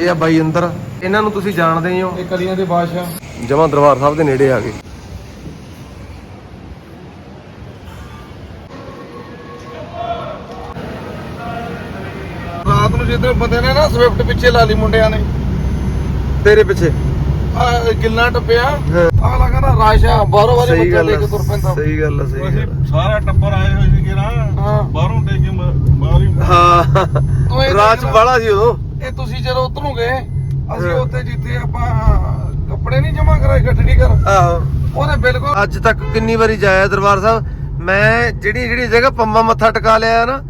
ਇਹ ਆ ਬਾਈ ਅੰਦਰ। ਇਹਨਾਂ ਨੂੰ ਤੁਸੀਂ ਜਾਣਦੇ ਹੀ ਹੋ। ਇਹ ਕਲੀਆਂ ਦੇ ਬਾਦਸ਼ਾਹ। ਜਮਾ ਦਰਬਾਰ ਸਾਹਿਬ ਦੇ ਨੇੜੇ ਆ ਗਏ। ਰਾਤ ਨੂੰ ਜਿੱਦਾਂ ਬੰਦੇ ਨੇ ਨਾ ਸਵਿਫਟ ਪਿੱਛੇ ਲਾ ਲਈ ਮੁੰਡਿਆਂ ਨੇ। ਤੇਰੇ ਪਿੱਛੇ। ਆ ਗਿੱਲਾ ਟੱਪਿਆ। ਅਗਲਾ ਕਹਿੰਦਾ ਰਾਸ਼ਾ ਬਾਹਰੋਂ ਬਾਰੇ ਸਹੀ ਆ ਕੇ ਤੁਰ ਪੈਂਦਾ। ਸਹੀ ਗੱਲ ਆ ਸਹੀ ਅਸੀਂ ਸਾਰਾ ਟੱਬਰ ਆਏ ਹੋਏ ਸੀਗੇ ਨਾ ਹਾਂ। ਬਾਹਰੋਂ ਟੇਕ ਬਾਹਰ ਹੀ ਆ। ਹਾਂ। ਤੂੰ ਇਹ ਰਾਤ ਦੇਖ ਬਾਲਾ ਸੀ ਉਦੋਂ। ਤੁਸੀਂ ਜਦੋਂ ਉਤਰੋਗੇ ਅਸੀਂ ਹਾਂ। ਉੱਥੇ ਜਿੱਥੇ ਆਪਾਂ ਕੱਪੜੇ ਨਹੀਂ ਜਮਾ ਕਰਾਏ ਗੱਡੀ ਕਰ ਆਹੋ। ਉਹਦੇ ਬਿਲਕੁਲ ਅੱਜ ਤੱਕ ਕਿੰਨੀ ਵਾਰੀ ਜਾਇਆ ਦਰਬਾਰ ਸਾਹਿਬ? ਮੈਂ ਜਿਹੜੀ ਜਿਹੜੀ ਜਗ੍ਹਾ ਪੰਮਾ ਮੱਥਾ ਟਿਕਾ ਲਿਆ ਨਾ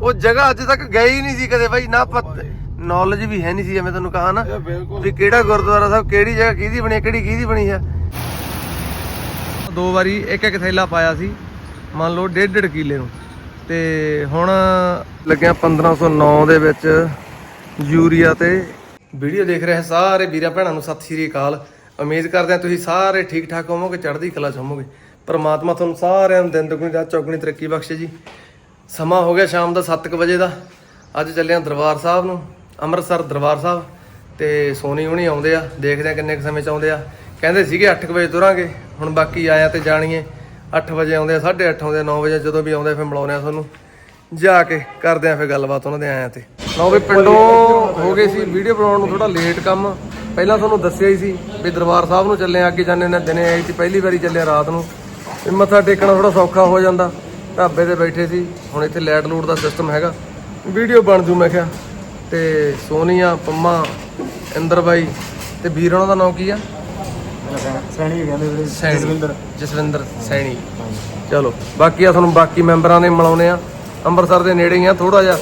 ਉਹ ਜਗ੍ਹਾ ਅੱਜ ਤੱਕ ਗਈ ਹੀ ਨਹੀਂ ਸੀ ਕਦੇ ਬਾਈ ਨਾ ਨੌਲੇਜ ਵੀ ਹੈ ਨਹੀਂ ਸੀ ਐਵੇਂ ਤੁਹਾਨੂੰ ਕਹਾ ਨਾ ਇਹ ਬਿਲਕੁਲ ਵੀ ਕਿਹੜਾ ਗੁਰਦੁਆਰਾ ਸਾਹਿਬ ਕਿਹੜੀ ਜਗ੍ਹਾ ਕਿਹਦੀ ਬਣੀ ਹੈ, ਕਿਹੜੀ ਕਿਹਦੀ ਬਣੀ ਆ ਦੋ ਵਾਰੀ ਇੱਕ ਇੱਕ ਥੈਲਾ ਪਾਇਆ ਸੀ ਮੰਨ ਲਓ ਡੇਢ ਡੇਢ ਕਿੱਲੇ ਨੂੰ। ਤੇ ਹੁਣ ਲੱਗਿਆ 1509 ਦੇ ਵਿੱਚ ਯੂਰੀਆ ਤੇ। ਵੀਡੀਓ ਦੇਖ ਰਹੇ ਸਾਰੇ ਵੀਰਾਂ ਭੈਣਾਂ ਨੂੰ ਸਤਿ ਸ਼੍ਰੀ ਅਕਾਲ। ਉਮੀਦ ਕਰਦੇ ਹਾਂ ਤੁਸੀਂ ਸਾਰੇ ਠੀਕ ਠਾਕ ਹੋਵੋਗੇ, ਚੜ੍ਹਦੀ ਕਲਾ ਚ ਹੋਵੋਗੇ। ਪਰਮਾਤਮਾ ਤੁਹਾਨੂੰ ਸਾਰਿਆਂ ਨੂੰ ਦਿਨ ਦੁਗਣੀ, ਰਾਤ ਚੌਗਣੀ ਤਰੱਕੀ ਬਖਸ਼ੇ ਜੀ। ਸਮਾਂ ਹੋ ਗਿਆ ਸ਼ਾਮ ਦਾ 7:00 ਵਜੇ ਦਾ। ਅੱਜ ਚੱਲੇ ਹਾਂ ਦਰਬਾਰ ਸਾਹਿਬ ਨੂੰ, ਅੰਮ੍ਰਿਤਸਰ ਦਰਬਾਰ ਸਾਹਿਬ। ਤੇ ਸੋਨੀ ਹੁਣੀ ਆਉਂਦੇ ਆ, ਦੇਖਦੇ ਆ ਕਿੰਨੇ ਕੁ ਸਮੇਂ ਚ ਆਉਂਦੇ ਆ। ਕਹਿੰਦੇ ਸੀਗੇ 8 ਵਜੇ ਤੁਰਾਂਗੇ, ਹੁਣ ਬਾਕੀ ਆਇਆ ਤੇ ਜਾਣੀਏ। 8 ਵਜੇ ਆਉਂਦੇ ਆ 8:30 ਆਉਂਦੇ ਆ 9 ਵਜੇ ਜਦੋਂ ਵੀ ਆਉਂਦੇ ਫਿਰ ਮਿਲਾਉਂਦੇ ਆ ਤੁਹਾਨੂੰ। ਜਾ ਕੇ ਕਰਦੇ ਆ ਫਿਰ ਗੱਲਬਾਤ, ਉਹਨਾਂ ਦੇ ਆਇਆ ਤੇ। ਲਓ ਵੀ ਪਿੰਡੋਂ ਹੋ ਗਏ ਸੀ ਵੀਡੀਓ ਬਣਾਉਣ ਨੂੰ ਥੋੜਾ ਲੇਟ ਕੰਮ। ਪਹਿਲਾਂ ਤੁਹਾਨੂੰ ਦੱਸਿਆ ਹੀ ਸੀ ਵੀ ਦਰਬਾਰ ਸਾਹਿਬ ਨੂੰ ਚੱਲੇ ਅੱਗੇ ਜਾਂਦੇ ਨੇ ਦਿਨੇ ਆਈ ਸੀ ਪਹਿਲੀ ਵਾਰੀ ਚੱਲੇ ਰਾਤ ਨੂੰ। ਵੀ ਮੱਥਾ ਟੇਕਣਾ ਥੋੜਾ ਸੌਖਾ ਹੋ ਜਾਂਦਾ। ਢਾਬੇ ਤੇ ਬੈਠੇ ਸੀ ਹੁਣ ਇੱਥੇ ਲਾਈਟ ਲੂਟ ਦਾ ਸਿਸਟਮ ਹੈਗਾ। ਵੀਡੀਓ ਬਣ ਜੂ ਮੈਂ ਕਿਹਾ। ਤੇ ਸੋਨੀਆ ਪੰਮਾ ਇੰਦਰ ਬਾਈ ਤੇ ਵੀਰ ਉਹਨਾਂ ਦਾ ਨਾਮ ਕੀ ਆ? ਸੈਣੀ ਕਹਿੰਦੇ ਸੈਣੀ ਜਸਵਿੰਦਰ। ਸੈਣੀ। ਚਲੋ ਬਾਕੀ ਆ ਤੁਹਾਨੂੰ ਬਾਕੀ ਮੈਂਬਰਾਂ ਦੇ ਮਿਲਾਉਨੇ ਆ। ਅੰਮ੍ਰਿਤਸਰ ਦੇ ਨੇੜੇ ਹੀ ਆ ਥੋੜਾ ਜਿਹਾ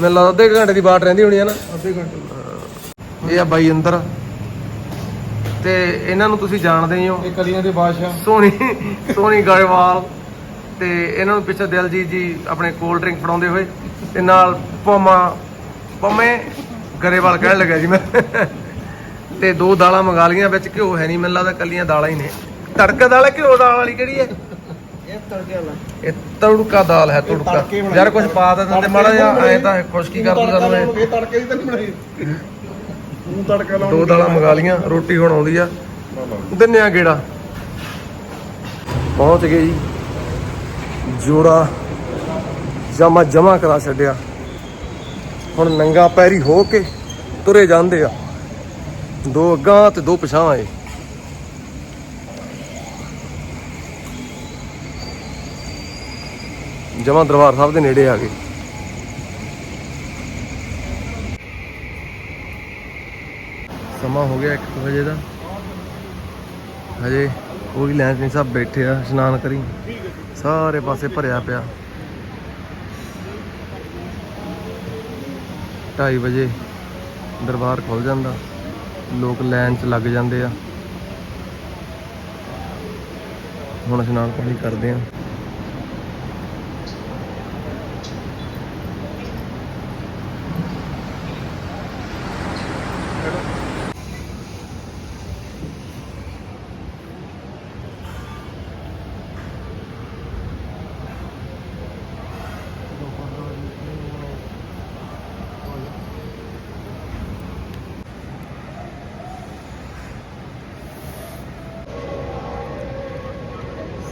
ਮੈਨੂੰ ਲੱਗਦਾ ਅੱਧੇ ਕੁ ਘੰਟੇ ਦੀ ਬਾਟ ਰਹਿੰਦੀ ਹੋਣੀ ਆ ਨਾ। ਅੱਧੇ ਘੰਟੇ ਇਹ ਆ ਬਾਈ ਅੰਦਰ। ਤੇ ਇਹਨਾਂ ਨੂੰ ਤੁਸੀਂ ਜਾਣਦੇ ਹੀ ਹੋ। ਇਹ ਕਲੀਆਂ ਦੇ ਬਾਦਸ਼ਾਹ। ਸੋਨੀ ਸੋਨੀ ਗਾਇਵਾਲ ਤੇ ਇਹਨਾਂ ਨੂੰ ਪਿੱਛੇ ਦਿਲਜੀਤ ਜੀ ਆਪਣੇ ਕੋਲਡ ਡਰਿੰਕ ਫੜਾਉਂਦੇ ਹੋਏ। ਤੇ ਨਾਲ ਪਮਾ ਪਮੇ ਗਰੇਵਾਲ ਕਹਿਣ ਲੱਗਾ ਜੀ ਮੈਂ। ਤੇ ਦੋ ਦਾਲਾਂ ਮੰਗਾ ਲਈਆਂ ਵਿੱਚ ਘਿਓ ਹੈ ਨਹੀਂ ਮੈਨੂੰ ਲੱਗਦਾ ਕੱਲੀਆਂ ਦਾਲਾਂ ਹੀ ਨੇ। ਤੜਕਾ ਦਾਲ ਹੈ ਘਿਓ ਦਾਲ ਵਾਲੀ ਕਿਹੜੀ ਹੈ? ਇਹ ਤੜਕੇ ਵਾਲਾ। ਇਹ ਤੜਕਾ ਦਾਲ ਹੈ ਤੜਕਾ। ਤੜਕੇ ਬਣਾਈ ਯਾਰ ਕੁਝ ਪਾ ਦੇ ਦਿੰਦੇ ਮਾੜਾ ਜਿਹਾ ਐ ਤਾਂ ਖੁਸ਼ਕੀ ਕਰ ਦਿੰਦਾ ਤੁਹਾਨੂੰ ਇਹ। ਤੜਕੇ ਦੀ ਤਾਂ ਨਹੀਂ ਬਣਾਈ। ਤੂੰ ਤੜਕਾ ਦੋ ਦਾਲਾਂ ਮੰਗਾ ਲੀਆਂ ਰੋਟੀ ਹੁਣ ਆਉਂਦੀ ਆ। ਦਿੰਨੇ ਆ ਗੇੜਾ। ਪਹੁੰਚ ਗਏ ਜੀ। ਜੋੜਾ ਜਮਾ ਜਮਾ ਕਰਾ ਛੱਡਿਆ। ਹੁਣ ਨੰਗਾ ਪੈਰੀ ਹੋ ਕੇ ਤੁਰੇ ਜਾਂਦੇ ਆ। ਦੋ ਅੱਗਾਂ ਤੇ ਦੋ ਪਛਾਂ ਆਏ ਜਮਾ ਦਰਬਾਰ ਸਾਹਿਬ ਦੇ ਨੇੜੇ ਆ ਗਏ। ਸਮਾਂ ਹੋ ਗਿਆ 1 ਵਜੇ ਦਾ। ਹਜੇ ਕੋਈ ਲੈਂਚ ਨਹੀਂ ਸਭ ਬੈਠੇ ਆ, ਇਸ਼ਨਾਨ ਕਰੀ। ਸਾਰੇ ਪਾਸੇ ਭਰਿਆ ਪਿਆ। 2:30 ਵਜੇ ਦਰਬਾਰ ਖੁੱਲ ਜਾਂਦਾ। ਲੋਕ ਲਾਈਨ 'ਚ ਲੱਗ ਜਾਂਦੇ ਆ। ਹੁਣ ਇਸ਼ਨਾਨ ਪਾਣੀ ਕਰਦੇ ਆ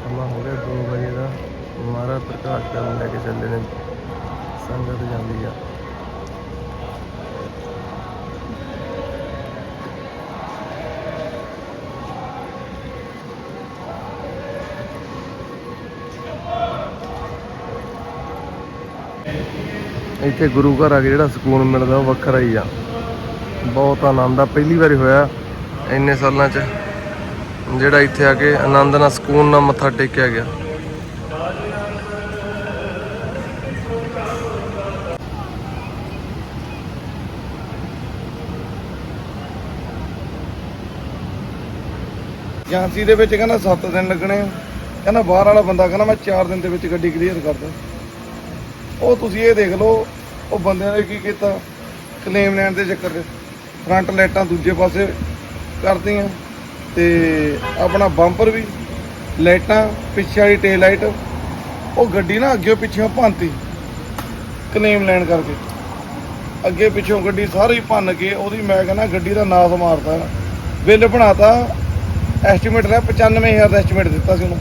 ਸਮਾਂ ਹੋ ਗਿਆ 2 ਵਜੇ ਦਾ ਮਹਾਰਾਜ ਪ੍ਰਕਾਸ਼ ਕਰਨ ਲੈ ਕੇ ਚੱਲੇ ਨੇ। ਸੰਗਤ ਜਾਂਦੀ ਆ। ਇੱਥੇ ਗੁਰੂ ਘਰ ਆ ਕੇ ਜਿਹੜਾ ਸਕੂਨ ਮਿਲਦਾ, ਉਹ ਵੱਖਰਾ ਹੀ ਆ। ਬਹੁਤ ਆਨੰਦ ਆ। ਪਹਿਲੀ ਵਾਰੀ ਹੋਇਆ ਇੰਨੇ ਸਾਲਾਂ 'ਚ, ਜਿਹੜਾ ਇੱਥੇ ਆ ਕੇ ਆਨੰਦ ਨਾਲ ਸਕੂਨ ਨਾਲ ਮੱਥਾ ਟੇਕਿਆ ਗਿਆ। ਏਜੰਸੀ ਦੇ ਵਿੱਚ ਕਹਿੰਦਾ 7 ਦਿਨ ਲੱਗਣੇ ਆ। ਕਹਿੰਦਾ ਬਾਹਰ ਵਾਲਾ ਬੰਦਾ ਕਹਿੰਦਾ ਮੈਂ 4 ਦਿਨ ਦੇ ਵਿੱਚ ਗੱਡੀ ਕਲੀਅਰ ਕਰਦਾ ਉਹ ਤੁਸੀਂ ਇਹ ਦੇਖ ਲਓ, ਉਹ ਬੰਦਿਆਂ ਨੇ ਕੀ ਕੀਤਾ? ਕਲੇਮ ਲੈਣ ਦੇ ਚੱਕਰ 'ਚ ਫਰੰਟ ਲਾਈਟਾਂ ਦੂਜੇ ਪਾਸੇ ਕਰਤੀਆਂ ਤੇ ਆਪਣਾ ਬੰਪਰ ਵੀ ਲਾਈਟਾਂ ਪਿੱਛੇ ਵਾਲੀ ਟੇਲ ਲਾਈਟ ਉਹ ਗੱਡੀ ਨਾ ਅੱਗੇ ਪਿੱਛੇ ਭੰਨਤੀ ਕਲੇਮ ਲੈਣ ਕਰਕੇ। ਅੱਗੇ ਪਿੱਛੋਂ ਗੱਡੀ ਸਾਰੀ ਭੰਨ ਕੇ ਉਹਦੀ ਮੈਂ ਕਹਿੰਦਾ ਗੱਡੀ ਦਾ ਨਾਸ ਮਾਰਤਾ, ਬਿੱਲ ਬਣਾਤਾ ਐਸਟੀਮੇਟ ਲਿਆ 95000 ਦਾ ਐਸਟੀਮੇਟ ਦਿੱਤਾ ਸੀ ਉਹਨੂੰ।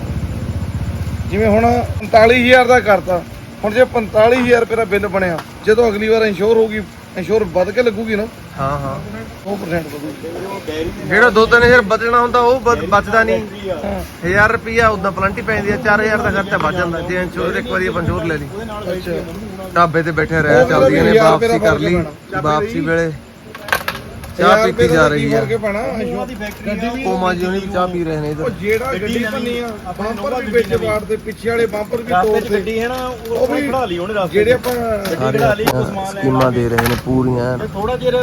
ਜਿਵੇਂ ਹੁਣ 45000 ਦਾ ਕਰਤਾ ਹੁਣ ਜੇ 45000 ਰੁਪਏ ਦਾ ਬਿੱਲ ਬਣਿਆ ਜਦੋਂ ਅਗਲੀ ਵਾਰ ਇੰਸ਼ੋਰ ਹੋਊਗੀ ਇੰਸ਼ੋਰ ਵੱਧ ਕੇ ਲੱਗੂਗੀ ਨਾ? ਹਾਂ ਹਾਂ। 100% ਵਧੂਗੀ ਜਿਹੜਾ 2-3000 ਬਚਣਾ ਹੁੰਦਾ ਉਹ ਬਚ- ਬਚਦਾ ਨਹੀਂ। 1000 ਰੁਪਿਆ ਉਦਾਂ ਪਲੰਟੀ ਪੈਂਦੀ ਆ 4000 ਦਾ ਖਰਚਾ ਵੱਜ ਜਾਂਦਾ। ਜੇ ਇੰਸ਼ੋਰ ਇੱਕ ਵਾਰੀ ਇੰਸ਼ੋਰ ਲੈ ਲਈ। ਅੱਛਾ। ਢਾਬੇ ਤੇ ਬੈਠੇ ਰਹਿ ਚੱਲਦੀਆਂ ਨੇ ਦਾ ਵਾਪਸੀ ਕਰ ਲਈ ਵਾਪਸੀ ਵੇਲੇ। ਚਾਹ ਪੀਤੀ ਜਾ ਰਹੀ ਆ। ਵੀ ਕੋਮਾ ਜੀ ਉਹਨੇ ਵੀ ਚਾਹ ਪੀ ਰਹੇ ਨੇ ਉਹ ਇਧਰ ਜਿਹੜਾ ਗੱਡੀ ਭੰਨੀ ਆ ਬੰਪਰ ਵੀ ਵਿੱਚ ਵਾੜ ਦੇ ਪਿੱਛੇ ਵਾਲੇ ਬੰਪਰ ਵੀ ਤੋੜ ਤੇ। ਗੱਡੀ ਹੈ ਨਾ ਉਹ ਵੀ ਖੜਾ ਲਈ ਉਹਨੇ ਰਸਤੇ ਜਿਹੜੇ ਆਪਾਂ ਕਢਾ ਲਈ ਕੁਛ ਸਮਾਨ ਲੈ ਸਕੀਮਾਂ ਦੇ ਰਹੇ ਨੇ ਪੂਰੀਆਂ ਥੋੜਾ ਜਿਰ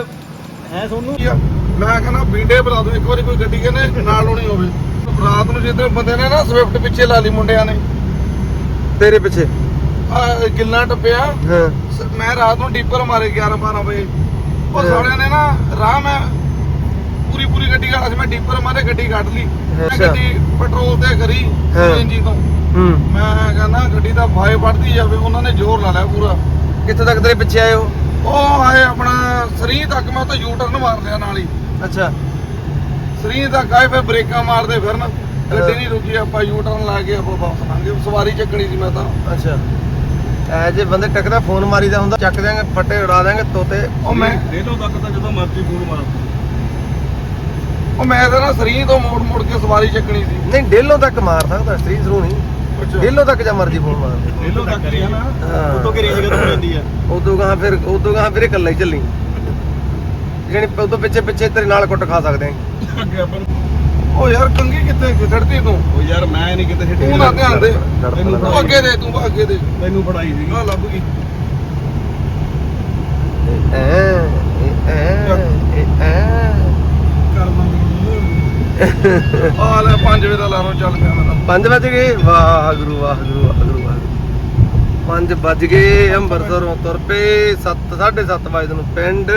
ਹੈ ਸੋਨੂੰ? ਮੈਂ ਕਹਿੰਦਾ ਵੀਡੇ ਬਣਾ ਦੋ ਇੱਕ ਵਾਰੀ ਕੋਈ ਗੱਡੀ ਕਹਿੰਦੇ ਨਾਲ ਹੋਣੀ ਹੋਵੇ। ਰਾਤ ਨੂੰ ਜਿੱਦਾਂ ਬੰਦੇ ਨੇ ਨਾ ਸਵਿਫਟ ਪਿੱਛੇ ਲਾ ਲਈ ਮੁੰਡਿਆਂ ਨੇ। ਤੇਰੇ ਪਿੱਛੇ? ਆਹ ਗਿੱਲਾਂ ਟੱਪਿਆ। ਹਾਂ। ਮੈਂ ਰਾਤ ਨੂੰ ਡੀਪਰ ਮਾਰੇ 11 12 ਵਜੇ। ਉਹ ਸਾਲਿਆਂ ਨੇ ਨਾ ਰਾਹ ਮੈਂ ਪੂਰੀ ਪੂਰੀ ਗੱਡੀ ਕੱਢ ਮੈਂ ਡੀਪਰ ਮਾਰੇ ਗੱਡੀ ਕੱਢ ਲਈ। ਮੈਂ ਅੱਛਾ। ਗੱਡੀ ਪੈਟਰੋਲ ਤੇ ਕਰੀ ਹਾਂ। ਤੋਂ। ਹੂੰ। ਮੈਂ ਕਹਿੰਦਾ ਗੱਡੀ ਦਾ ਫਾਇ ਵੱਧਦੀ ਜਾਵੇ ਉਹਨਾਂ ਨੇ ਜ਼ੋਰ ਲਾ ਲਿਆ ਪੂਰਾ। ਕਿੱਥੇ ਤੱਕ ਤੇਰੇ ਪਿੱਛੇ ਆਏ ਹੋ ਉਹ ਆਏ ਆਪਣਾ ਸਰੀ ਤੱਕ ਮੈਂ ਤਾਂ ਯੂ ਟਰਨ ਮਾਰ ਲਿਆ ਨਾਲ ਹੀ। ਅੱਛਾ। ਸਰੀ ਤੱਕ ਆਏ ਫਿਰ ਬ੍ਰੇਕਾਂ ਮਾਰਦੇ ਫਿਰਨ। ਗੱਡੀ ਨਹੀਂ ਰੁਕੀ ਆਪਾਂ ਯੂ ਟਰਨ ਲਾ ਕੇ ਆਪਾਂ ਵਾਪਸ ਲੰਘੇ ਸਵਾਰੀ ਚੱਕਣੀ ਸੀ ਮੈਂ ਤਾਂ। ਅੱਛਾ। ਐ ਜੇ ਬੰਦੇ ਟੱਕਦਾ ਫੋਨ ਮਾਰੀਦਾ ਹੁੰਦਾ ਚੱਕ ਦਿਆਂਗੇ ਫੱਟੇ ਉਡਾ ਦਿਆਂਗੇ ਤੋਤੇ। ਉਹ ਮੈਂ ਦੇ ਲੋ ਤੱਕ ਤਾਂ ਜਦੋਂ ਮਰਜ਼ੀ ਫੋਨ ਮਾਰ। ਉਹ ਮੈਂ ਤਾਂ ਨਾ ਸਰੀ ਤੋਂ ਮੋੜ ਮੋੜ ਕੇ ਸਵਾਰੀ ਚੱਕਣੀ ਸੀ। ਨਹੀਂ ਡੇਲੋਂ ਤੱਕ ਮਾਰ ਸਕਦਾ ਸਟਰੀ ਥਰੂ ਨਹੀਂ। ਡੇਲੋਂ ਤੱਕ ਜਾਂ ਮਰਜ਼ੀ ਫੋਨ ਮਾਰ ਦੇ। ਲੋ ਤੱਕ ਹੀ ਹੈ ਨਾ। ਉਤੋਂ ਕੇ ਰੇਂਜ ਕਦੋਂ ਰਹਿੰਦੀ ਆ। ਉਦੋਂ ਗਾਂ ਫਿਰ ਉਦੋਂ ਗਾਂ ਫਿਰ ਇਕੱਲਾ ਹੀ ਚੱਲੀ। ਜਿਹੜੀ ਉਦੋਂ ਪਿੱਛੇ ਪਿੱਛੇ ਤੇਰੇ ਨਾਲ ਕੁੱਟ ਖਾ ਸਕਦੇ ਆਂ। ਅੱਗੇ ਆਪਾਂ ਉਹ ਯਾਰ ਕੰਗੀ ਕਿੱਥੇ ਖਿੱਚੜਦੀ ਤੂੰ। ਉਹ ਯਾਰ ਮੈਂ ਨਹੀਂ ਕਿਤੇ ਹਿੱਟ। ਤੂੰ ਨਾ ਧਿਆਨ ਦੇ। ਤੈਨੂੰ ਉਹ ਅੱਗੇ ਦੇ ਤੂੰ ਅੱਗੇ ਦੇ। ਤੈਨੂੰ ਫੜਾਈ ਸੀਗੀ। ਆ ਲੱਭ ਗਈ। ਐ ਐ ਐ। ਕਰ ਆ ਲੈ 5 ਵਜੇ ਦਾ ਲਾਰੋ ਚੱਲ ਪਿਆ ਮੇਰਾ 5 ਵਜ ਗਏ। ਵਾਹਿਗੁਰੂ ਵਾਹਿਗੁਰੂ ਵਾਹਿਗੁਰੂ ਵਾਹਿਗੁਰੂ। 5 ਵੱਜ ਗਏ ਅੰਮ੍ਰਿਤਸਰੋਂ ਤੁਰ ਪਏ। 7 7:30 ਵਜੇ ਨੂੰ ਪਿੰਡ।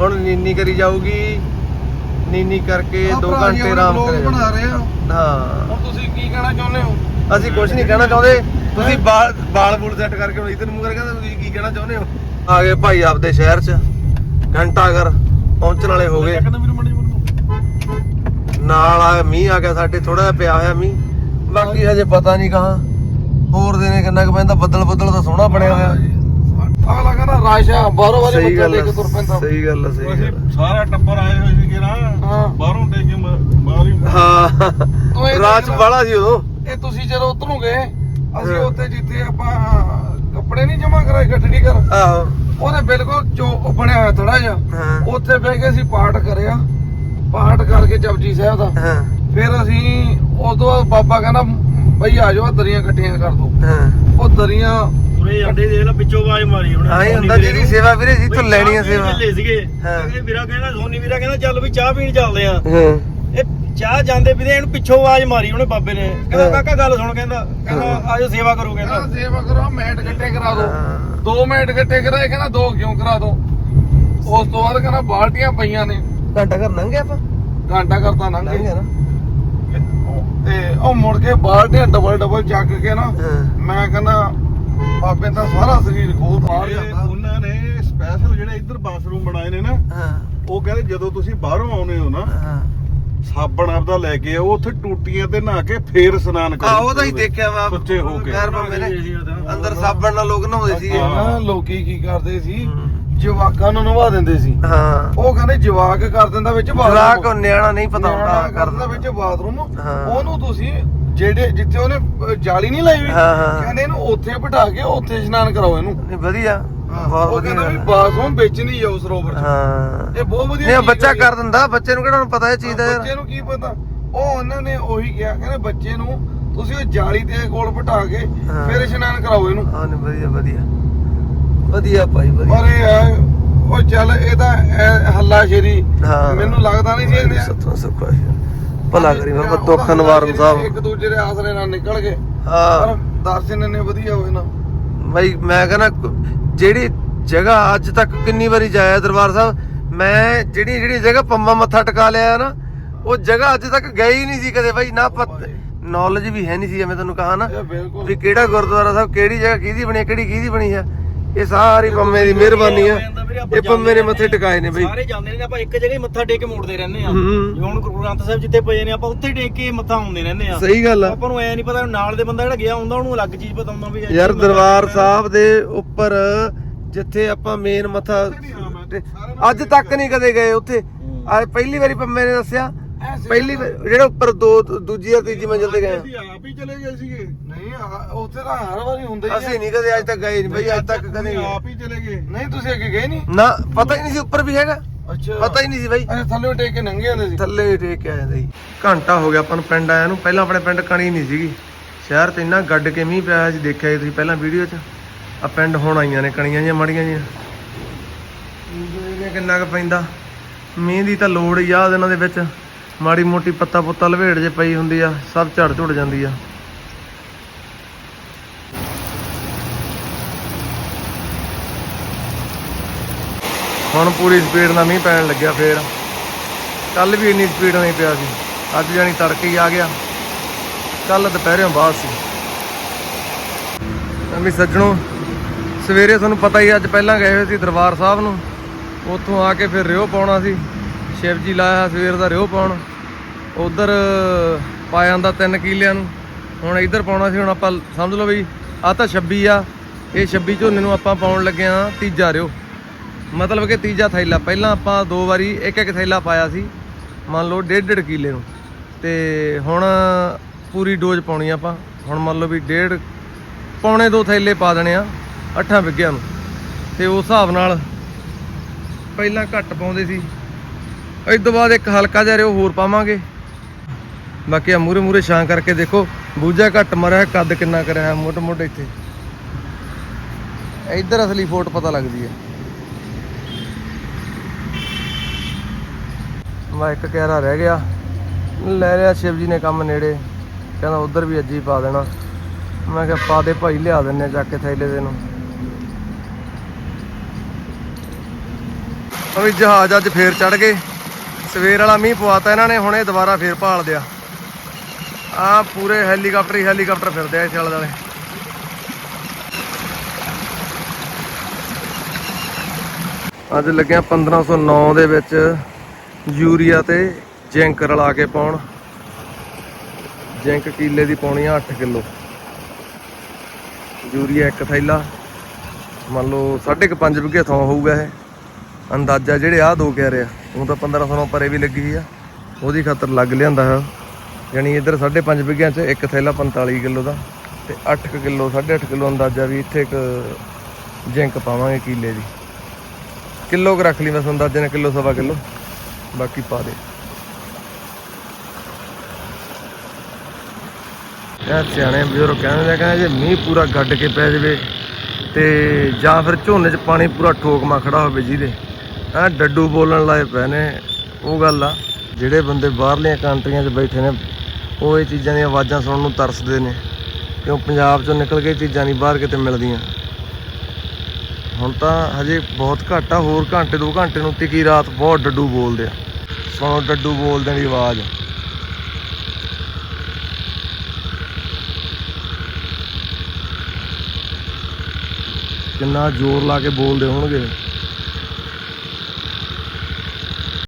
ਹੁਣ ਨੀਨੀ ਕਰੀ ਜਾਊਗੀ। ਨੀਨੀ ਕਰਕੇ 2 ਘੰਟੇ ਆਰਾਮ ਲੋਕ ਕਰੇ ਬਣਾ ਰਹੇ ਆ। ਹਾਂ। ਹੁਣ ਤੁਸੀਂ ਕੀ ਕਹਿਣਾ ਚਾਹੁੰਦੇ ਹੋ? ਅਸੀਂ ਕੁਝ ਨਹੀਂ ਕਹਿਣਾ ਚਾਹੁੰਦੇ। ਤੁਸੀਂ ਬਾਲ ਬਾਲ ਬੂਲ ਸੈੱਟ ਕਰਕੇ ਹੁਣ ਇਧਰ ਮੂੰਹ ਕਰਕੇ ਕਹਿੰਦੇ ਤੁਸੀਂ ਕੀ ਕਹਿਣਾ ਚਾਹੁੰਦੇ ਹੋ? ਆ ਗਏ ਭਾਈ ਆਪਦੇ ਸ਼ਹਿਰ 'ਚ। ਘੰਟਾ ਘਰ ਪਹੁੰਚਣ ਵਾਲੇ ਹੋ ਗਏ। ਨਾਲ ਆ ਮੀਂਹ ਆ ਗਿਆ ਸਾਡੇ ਥੋੜਾ ਜਿਹਾ ਪਿਆ ਹੋਇਆ ਮੀਂਹ। ਬਾਕੀ ਹਜੇ ਪਤਾ ਨਹੀਂ ਕਹਾਂ। ਹੋਰ ਦਿਨੇ ਕਿੰਨਾ ਕੁ ਪੈਂਦਾ ਬੱਦਲ ਬੱਦਲ ਤਾਂ ਸੋਹਣਾ ਬਣਿਆ ਹੋਇਆ। ਅਗਲਾ ਕਹਿੰਦਾ ਰਾਸ਼ਾ ਬਾਹਰੋਂ ਵਾਰੀ ਸਹੀ ਬੱਚਾ ਗੱਲ ਲੈ ਕੇ ਤੁਰ ਪੈਂਦਾ। ਸਹੀ ਗੱਲ ਆ, ਸਹੀ ਗੱਲ ਅਸੀਂ ਸਾਰਾ ਟੱਬਰ ਆਏ ਹੋਏ ਨਾ ਹਾਂ। ਬਾਹਰੋਂ ਟੇਕ ਕੇ ਮ- ਬਾਹਰ ਹੀ ਇਹ ਦੇਖ ਬਾਲਾ ਸੀ ਉਦੋਂ। ਇਹ ਤੁਸੀਂ ਜਦੋਂ ਉਤਰੋਗੇ ਅਸੀਂ ਹਾਂ। ਉੱਥੇ ਜਿੱਥੇ ਆਪਾਂ ਕੱਪੜੇ ਨਹੀਂ ਜਮਾ ਕਰਾਏ ਗੱਡੀ ਕਰ ਆਹੋ। ਉਹਦੇ ਬਿਲਕੁਲ ਚੋ ਉਹ ਬਣਿਆ ਹੋਇਆ ਥੜਾ ਜਿਹਾ ਹਾਂ। ਉੱਥੇ ਬਹਿ ਕੇ ਅਸੀਂ ਪਾਠ ਕਰਿਆ। ਪਾਠ ਕਰਕੇ ਜਪਜੀ ਸਾਹਿਬ ਦਾ। ਹਾਂ। ਫਿਰ ਅਸੀਂ ਉਦੋਂ ਬਾਬਾ ਕਹਿੰਦਾ ਬਈ ਆ ਜਾਓ ਆਹ ਦਰੀਆਂ ਇਕੱਠੀਆਂ ਕਰ ਦੋ। ਹਾਂ। ਉਹ ਦਰੀਆਂ ਉਰੇ ਜਾਂਦੇ ਦੇਖ ਲੈ ਪਿੱਛੋਂ ਆਵਾਜ਼ ਮਾਰੀ ਉਹਨੇ ਆਈ ਹੁੰਦਾ ਜਿਹੜੀ ਸੇਵਾ ਵੀਰੇ ਜੀ ਤੋਂ ਲੈਣੀ ਆ ਸੇਵਾ। ਚੱਲੇ ਸੀਗੇ। ਹਾਂ। ਇਹ ਵੀਰਾ ਕਹਿੰਦਾ ਸੋਨੀ ਵੀਰਾ ਕਹਿੰਦਾ ਚੱਲ ਵੀ ਚਾਹ ਪੀਣ ਚੱਲਦੇ ਆ ਹਾਂ। ਇਹ ਚਾਹ ਜਾਂਦੇ ਵੀ ਇਹਨੂੰ ਪਿੱਛੋਂ ਆਵਾਜ਼ ਮਾਰੀ ਉਹਨੇ ਬਾਬੇ ਨੇ। ਕਹਿੰਦਾ ਹਾਂ। ਕਾਕਾ ਗੱਲ ਸੁਣ ਕਹਿੰਦਾ ਕਹਿੰਦਾ ਆਜੋ ਸੇਵਾ ਕਰੋ ਕਹਿੰਦਾ। ਕਹਿੰਦਾ ਸੇਵਾ ਕਰੋ ਮੈਟ ਇਕੱਠੇ ਕਰਾ ਦੋ। ਹਾਂ। ਦੋ ਮੈਟ ਇਕੱਠੇ ਕਰਾਏ ਕਹਿੰਦਾ ਦੋ ਕਿਉਂ ਕਰਾ ਦੋ? ਉਸ ਤੋਂ ਬਾਅਦ ਕਹਿੰਦਾ ਬਾਲਟੀਆਂ ਪਈਆਂ ਨੇ। ਘੰਟਾ ਘਰ ਲੰਘ ਗਿਆ ਆਪਾਂ? ਘੰਟਾ ਕਰਤਾ ਲੰਘ ਲੰਘ ਗਿਆ। ਨਾ। ਤੇ ਉਹ ਮੁੜ ਕੇ ਬਾਲਟੀਆਂ ਡਬਲ ਡਬਲ ਚੱਕ ਕੇ ਨਾ ਮੈਂ ਕਹਿੰਦਾ ਬਾਬੇ ਦਾ ਸਾਰਾ ਸਰੀਰ ਖੋਲ ਬਾਹਰ ਇਹ ਜਾਂਦਾ। ਉਹਨਾਂ ਨੇ ਸਪੈਸ਼ਲ ਜਿਹੜੇ ਇੱਧਰ ਬਾਥਰੂਮ ਬਣਾਏ ਨੇ ਨਾ ਹਾਂ। ਉਹ ਕਹਿੰਦੇ ਜਦੋਂ ਤੁਸੀਂ ਬਾਹਰੋਂ ਆਉਨੇ ਹੋ ਨਾ ਹਾਂ। ਸਾਬਣ ਆਪਦਾ ਲੈ ਕੇ ਆਓ ਉੱਥੇ ਟੂਟੀਆਂ ਤੇ ਨਹਾ ਕੇ ਫੇਰ ਇਸ਼ਨਾਨ ਕਰੋ। ਆ ਉਹ ਤਾਂ ਹੀ ਦੇਖਿਆ ਵਾ। ਸੁੱਚੇ ਹੋ ਕੇ। ਬੰਦੇ ਨੇ ਅੰਦਰ ਸਾਬਣ ਨਾਲ ਲੋਕ ਨਹਾਉਂਦੇ ਸੀ। ਨਾ ਲੋਕੀ ਕੀ ਕਰਦੇ ਸੀ? ਜਵਾਕਾਂ ਨੂੰ ਨਵਾ ਦਿੰਦੇ ਸੀ। ਹਾਂ। ਉਹ ਕਹਿੰਦੇ ਜਵਾਕ ਕਰ ਦਿੰਦਾ ਵਿੱਚ ਜਵਾਕ ਉਹ ਨਿਆਣਾ ਨਹੀਂ ਪਤਾ ਹੁੰਦਾ ਕਰ ਦਿੰਦਾ ਵਿੱਚ ਬਾਥਰੂਮ ਹਾਂ। ਉਹਨੂੰ ਤੁਸੀਂ ਜਿਹੜੇ ਜਿੱਥੇ ਉਹਨੇ ਜਾਲੀ ਨਹੀਂ ਲਾਈ ਹੋਈ ਹਾਂ, ਹਾਂ। ਕਹਿੰਦੇ ਇਹਨੂੰ ਉੱਥੇ ਬਿਠਾ ਕੇ ਉੱਥੇ ਇਸ਼ਨਾਨ ਕਰਾਓ ਇਹਨੂੰ। ਨਹੀਂ ਵਧੀਆ। ਬਹੁਤ ਉਹ ਵਧੀਆ ਕਹਿੰਦਾ ਵੀ ਗੱਲ ਆ। ਬਾਥਰੂਮ ਵਿੱਚ ਨਹੀਂ ਜਾਓ ਸਰੋਵਰ 'ਚ। ਹਾਂ। ਇਹ ਬਹੁਤ ਵਧੀਆ ਨਹੀਂ ਉਹ ਚੀਜ਼ ਬੱਚਾ। ਕਰ ਦਿੰਦਾ ਬੱਚੇ ਨੂੰ ਕਿਹੜਾ ਹੁਣ ਪਤਾ ਇਹ ਚੀਜ਼ ਦਾ ਬੱਚੇ ਯਾਰ? ਨੂੰ ਕੀ ਪਤਾ? ਉਹ ਉਹਨਾਂ ਨੇ ਉਹੀ ਕਿਹਾ ਕਹਿੰਦੇ ਬੱਚੇ ਨੂੰ ਤੁਸੀਂ ਉਹ ਜਾਲੀ ਤੇ ਕੋਲ ਬਿਠਾ ਕੇ ਹਾਂ। ਫਿਰ ਇਸ਼ਨਾਨ ਕਰਾਓ ਇਹਨੂੰ। ਹਾਂ ਨਹੀਂ ਵਧੀਆ ਵਧੀਆ। ਵਧੀਆ ਭਾਈ ਵਧੀਆ। ਪਰ ਇਹ ਹੈ ਉਹ ਚੱਲ ਇਹਦਾ ਹੱਲਾ ਸ਼ੇਰੀ ਹਾਂ। ਮੈਨੂੰ ਲੱਗਦਾ ਨਹੀਂ ਸੁਖਾ ਭਲਾ ਕਰੀ ਬਾਬਾ ਦੁੱਖ ਨਿਵਾਰਨ ਇੱਕ ਸਾਹਿਬ ਦੂਜੇ ਦੇ ਆਸਰੇ ਨਾਲ ਨਿਕਲ ਗਏ। ਪਰ ਹਾਂ ਦਰਸ਼ਨ ਨੇ ਵਧੀਆ ਹੋਏ ਨਾ। ਭਾਈ ਮੈਂ ਕਹਿੰਦਾ ਜਿਹੜੀ ਜਗ੍ਹਾ ਅੱਜ ਤੱਕ ਕਿੰਨੀ ਵਾਰੀ ਜਾਇਆ ਦਰਬਾਰ ਸਾਹਿਬ ਮੈਂ ਜਿਹੜੀ ਜਿਹੜੀ ਜਗ੍ਹਾ ਪੰਮਾ ਮੱਥਾ ਟਿਕਾ ਲਿਆ ਨਾ ਉਹ ਜਗ੍ਹਾ ਅੱਜ ਤੱਕ ਗਈ ਹੀ ਨਹੀਂ ਸੀ ਕਦੇ ਭਾਈ ਨਾ ਨੌਲੇਜ ਵੀ ਹੈ ਨਹੀਂ ਸੀ ਜਿਵੇਂ ਤੁਹਾਨੂੰ ਕਹਾ ਨਾ ਵੀ ਕਿਹੜਾ ਗੁਰਦੁਆਰਾ ਸਾਹਿਬ ਕਿਹੜੀ ਜਗ੍ਹਾ ਕਿਹਦੀ ਬਣੀ ਹੈ, ਕਿਹੜੀ ਕਿਹਦੀ ਬਣੀ ਆ ਇਹ ਸਾਰੀ ਪੰਮੇ ਦੀ ਮਿਹਰਬਾਨੀ ਆ। ਇਹ ਪੰਮੇ ਨੇ ਮੱਥੇ ਟਿਕਾਏ ਨੇ ਬਈ। ਸਾਰੇ ਜਾਂਦੇ ਨੇ ਆਪਾਂ ਇੱਕ ਜਗ੍ਹਾ ਹੀ ਮੱਥਾ ਟੇਕ ਕੇ ਮੁੜਦੇ ਰਹਿੰਦੇ ਆ। ਜਿਵੇਂ ਹੁਣ ਗੁਰੂ ਗ੍ਰੰਥ ਸਾਹਿਬ ਜਿੱਥੇ ਪਏ ਨੇ ਆਪਾਂ ਉੱਥੇ ਟੇਕ ਕੇ ਮੱਥਾ ਆਉਂਦੇ ਰਹਿੰਦੇ ਆ। ਸਹੀ ਗੱਲ ਆ। ਆਪਾਂ ਨੂੰ ਐ ਨਹੀਂ ਪਤਾ ਨਾਲ ਦੇ ਬੰਦਾ ਜਿਹੜਾ ਗਿਆ ਹੁੰਦਾ ਉਹਨੂੰ ਅਲੱਗ ਚੀਜ਼ ਪਤਾ ਹੁੰਦਾ ਵੀ ਯਾਰ ਦਰਬਾਰ। ਸਾਹਿਬ ਦੇ ਉੱਪਰ ਜਿੱਥੇ ਆਪਾਂ ਮੇਨ ਮੱਥਾ ਅੱਜ ਤੱਕ ਨਹੀਂ ਕਦੇ ਗਏ ਉੱਥੇ। ਅੱਜ ਪਹਿਲੀ ਵਾਰੀ ਪੰਮੇ ਨੇ ਦੱਸਿਆ ਪਹਿਲੀ ਵਾਰ- ਜਿਹੜੇ ਉੱਪਰ ਦੋ ਦੂਜੀ ਜਾਂ ਤੀਜੀ ਮੰਜ਼ਿਲ ਤੇ ਗਏ ਆ। ਅਸੀਂ ਆਪ ਹੀ ਚਲੇ ਗਏ ਸੀਗੇ। ਨਹੀਂ ਆ- ਉੱਥੇ ਤਾਂ ਹਰ ਵਾਰੀ ਹੁੰਦਾ ਹੀ ਅਸੀਂ ਨਹੀਂ ਕਦੇ ਅੱਜ ਤੱਕ ਗਏ ਨਹੀਂ ਬਈ ਅੱਜ ਤੱਕ ਕਦੇ ਅਸੀਂ ਨਹੀਂ ਆਪ ਹੀ ਚਲੇ ਗਏ। ਨਹੀਂ ਤੁਸੀਂ ਅੱਗੇ ਗਏ ਨਹੀਂ ਨਾ ਪਤਾ ਹੀ ਨਹੀਂ ਸੀ ਉੱਪਰ ਵੀ ਹੈਗਾ। ਅੱਛਾ। ਪਤਾ ਹੀ ਨਹੀਂ ਸੀ ਬਾਈ। ਅੱਛਾ ਥੱਲੇ ਟੇਕ ਕੇ ਨੰਗੇ ਹੁੰਦੇ ਸੀ। ਥੱਲੇ ਹੀ ਟੇਕ ਕੇ ਆਏ ਸੀ। ਘੰਟਾ ਹੋ ਗਿਆ ਆਪਾਂ ਨੂੰ ਪਿੰਡ ਆਇਆ ਨੂੰ। ਪਹਿਲਾਂ ਆਪਣੇ ਪਿੰਡ ਕਣੀ ਨਹੀਂ ਸੀਗੀ। ਸ਼ਹਿਰ 'ਚ ਇੰਨਾ ਗੱਡ ਕੇ ਮੀਂਹ ਪਿਆ ਸੀ ਦੇਖਿਆ ਸੀ ਤੁਸੀਂ ਪਹਿਲਾਂ ਵੀਡੀਓ 'ਚ। ਆ ਪਿੰਡ ਹੁਣ ਆਈਆਂ ਨੇ ਕਣੀਆਂ ਜਿਹੀਆਂ ਮੜੀਆਂ ਜਿਹੀਆਂ। ਇਹਨੇ ਕਿੰਨਾ ਕੁ ਪੈਂਦਾ। ਮੀਂਹ ਦੀ ਤਾਂ ਲੋੜ ਹੀ ਆ ਦਿਨਾਂ ਦੇ ਵਿੱਚ। ਮਾੜੀ ਮੋਟੀ ਪੱਤਾ ਪੁੱਤਾ ਲਵੇੜ ਜੇ ਪਈ ਹੁੰਦੀ ਆ, ਸਭ ਝੜ ਝੁੜ ਜਾਂਦੀ ਆ। ਹੁਣ ਪੂਰੀ ਸਪੀਡ ਨਾਲ ਮੀਂਹ ਪੈਣ ਲੱਗਿਆ ਫੇਰ। ਕੱਲ ਵੀ ਇੰਨੀ ਸਪੀਡ ਨਹੀਂ ਪਿਆ ਸੀ। ਅੱਜ ਜਾਨੀ ਤੜਕੇ ਹੀ ਆ ਗਿਆ। ਕੱਲ ਦੁਪਹਿਰੋਂ ਬਾਅਦ ਸੀ। ਵੀ ਸੱਜਣੋ, ਸਵੇਰੇ ਤੁਹਾਨੂੰ ਪਤਾ ਹੀ ਅੱਜ ਪਹਿਲਾਂ ਗਏ ਹੋਏ ਸੀ ਦਰਬਾਰ ਸਾਹਿਬ ਨੂੰ। ਉੱਥੋਂ ਆ ਕੇ ਫਿਰ ਰਿਓ ਪਾਉਣਾ ਸੀ। ਸ਼ਿਵ ਜੀ ਲਾਇਆ ਸਵੇਰ ਦਾ ਰਿਓ ਪਾਉਣ। ਉਧਰ ਪਾਇਆ ਜਾਂਦਾ 3 ਕਿਲਿਆਂ ਨੂੰ। ਹੁਣ ਇੱਧਰ ਪਾਉਣਾ ਸੀ, ਹੁਣ ਆਪਾਂ ਸਮਝ ਲਓ ਵੀ ਆ ਤਾਂ 26 ਆ। ਇਹ 26 ਝੋਨੇ ਨੂੰ ਆਪਾਂ ਪਾਉਣ ਲੱਗੇ ਆ ਤੀਜਾ ਰਿਓ। ਮਤਲਬ ਕਿ ਤੀਜਾ ਥੈਲਾ। ਪਹਿਲਾਂ ਆਪਾਂ ਦੋ ਵਾਰੀ ਇੱਕ ਇੱਕ ਥੈਲਾ ਪਾਇਆ ਸੀ, ਮੰਨ ਲਓ ਡੇਢ ਡੇਢ ਕਿੱਲੇ ਨੂੰ। ਤੇ ਹੁਣ ਪੂਰੀ ਡੋਜ਼ ਪਾਉਣੀ ਆਪਾਂ। ਹੁਣ ਮੰਨ ਲਓ ਵੀ ਡੇਢ, ਪੌਣੇ ਦੋ ਥੈਲੇ ਪਾ ਦੇਣੇ ਆ, ਅੱਠਾਂ ਵਿੱਗਿਆਂ ਨੂੰ। ਤੇ ਉਸ ਹਿਸਾਬ ਨਾਲ ਪਹਿਲਾਂ ਘੱਟ ਪਾਉਂਦੇ ਸੀ। ਇਸ ਤੋਂ ਬਾਅਦ ਇੱਕ ਹਲਕਾ ਜਿਹਾ ਰਿਓ ਹੋਰ ਪਾਵਾਂਗੇ। ਬਾਕੀ ਆ ਮੂਰੇ ਮੂਰੇ ਛਾਂ ਕਰਕੇ ਦੇਖੋ, ਬੂਝਾ ਘੱਟ ਮਰਿਆ, ਕੱਦ ਕਿੰਨਾ ਕਰਿਆ ਹੈ ਮੋਟੇ ਮੋਟੇ ਇੱਥੇ। ਇੱਧਰ ਅਸਲੀ ਫੋਟ ਪਤਾ ਲੱਗਦੀ ਹੈ। ਮੈਂ ਇੱਕ ਕਹਿਰਾ ਰਹਿ ਗਿਆ। ਲੈ ਲਿਆ ਸ਼ਿਵ ਜੀ ਨੇ ਕੰਮ ਨੇੜੇ। ਕਹਿੰਦਾ ਉਧਰ ਵੀ ਅੱਜ ਹੀ ਪਾ ਦੇਣਾ। ਮੈਂ ਕਿਹਾ ਪਾ ਦੇ ਭਾਈ, ਲਿਆ ਦਿੰਨੇ ਆ ਚੱਕ ਕੇ ਥੈਲੇ ਦੇ ਨੂੰ। ਉਹ ਜਹਾਜ਼ ਅੱਜ ਫੇਰ ਚੜ ਗਏ। ਸਵੇਰ ਵਾਲਾ ਮੀਂਹ ਪਵਾਤਾ ਇਹਨਾਂ ਨੇ, ਹੁਣੇ ਦੁਬਾਰਾ ਫੇਰ ਭਾਲ ਦਿਆ। ਆ ਪੂਰੇ ਹੈਲੀਕਾਪਟਰ ਹੀ ਹੈਲੀਕਾਪਟਰ ਫਿਰਦੇ ਆ ਇਸ ਆਲੇ ਦੁਆਲੇ। ਅੱਜ ਲੱਗਿਆ 1509 ਦੇ ਵਿੱਚ ਯੂਰੀਆ ਤੇ ਜ਼ਿੰਕ ਰਲਾ ਕੇ ਪਾਉਣ। ਜ਼ਿੰਕ ਕਿੱਲੇ ਦੀ ਪਾਉਣੀ ਆ 8 ਕਿਲੋ। ਯੂਰੀਆ ਇੱਕ ਥੈਲਾ। ਮੰਨ ਲਓ 5.5 ਵਿਗੇ ਥਾਂ ਹੋਊਗਾ ਇਹ। ਅੰਦਾਜ਼ਾ ਜਿਹੜੇ ਆ ਦੋ ਕਹਿ ਰਿਹਾ ਉਹ ਤਾਂ 1500 ਪਰੇ ਵੀ ਲੱਗੀ ਆ। ਉਹਦੀ ਖਾਤਰ ਲੱਗ ਲਿਆਂਦਾ ਹੈ। ਯਾਨੀ ਇੱਧਰ 5.5 ਵਿਗਿਆਂ 'ਚ ਇੱਕ ਥੈਲਾ 45 ਕਿਲੋ ਦਾ ਤੇ 8 ਕਿਲੋ 8.5 ਕਿਲੋ ਅੰਦਾਜ਼ਾ ਵੀ ਇੱਥੇ ਇੱਕ ਜ਼ਿੰਕ ਪਾਵਾਂਗੇ ਕਿੱਲੇ ਦੀ। ਕਿਲੋ ਕੁ ਰੱਖ ਲਈ ਬਸ ਅੰਦਾਜ਼ੇ ਨਾਲ ਕਿਲੋ, ਸਵਾ ਕਿਲੋ। ਬਾਕੀ ਪਾ ਦੇ। ਇਹ ਸਿਆਣੇ ਬਜ਼ੁਰਗ ਕਹਿੰਦੇ ਨੇ, ਕਹਿੰਦੇ ਜੇ ਮੀਂਹ ਪੂਰਾ ਗੱਡ ਕੇ ਪੈ ਜਾਵੇ ਤੇ ਜਾਂ ਫਿਰ ਝੋਨੇ 'ਚ ਪਾਣੀ ਪੂਰਾ ਠੋਕਮਾ ਖੜਾ ਹੋਵੇ ਜਿਹਦੇ। ਆ ਡੱਡੂ ਬੋਲਣ ਲਾਏ ਪਏ ਨੇ, ਉਹ ਗੱਲ ਆ। ਜਿਹੜੇ ਬੰਦੇ ਬਾਹਰਲੀਆਂ ਕੰਟਰੀਆਂ 'ਚ ਬੈਠੇ ਨੇ ਉਹ ਇਹ ਚੀਜ਼ਾਂ ਦੀਆਂ ਆਵਾਜ਼ਾਂ ਸੁਣਨ ਨੂੰ ਤਰਸਦੇ ਨੇ, ਕਿਉਂ ਪੰਜਾਬ 'ਚੋਂ ਨਿਕਲ ਕੇ ਚੀਜ਼ਾਂ ਨਹੀਂ ਬਾਹਰ ਕਿਤੇ ਮਿਲਦੀਆਂ। ਹੁਣ ਤਾਂ ਹਜੇ ਬਹੁਤ ਘੱਟ ਆ, ਹੋਰ ਘੰਟੇ, ਦੋ ਘੰਟੇ ਨੂੰ ਟਿਕੀ ਰਾਤ ਬਹੁਤ ਡੱਡੂ ਬੋਲਦੇ ਆ। ਸੁਣੋ ਡੱਡੂ ਬੋਲਦੇ ਦੀ ਆਵਾਜ਼। ਕਿੰਨਾ ਜ਼ੋਰ ਲਾ ਕੇ ਬੋਲਦੇ ਹੋਣਗੇ।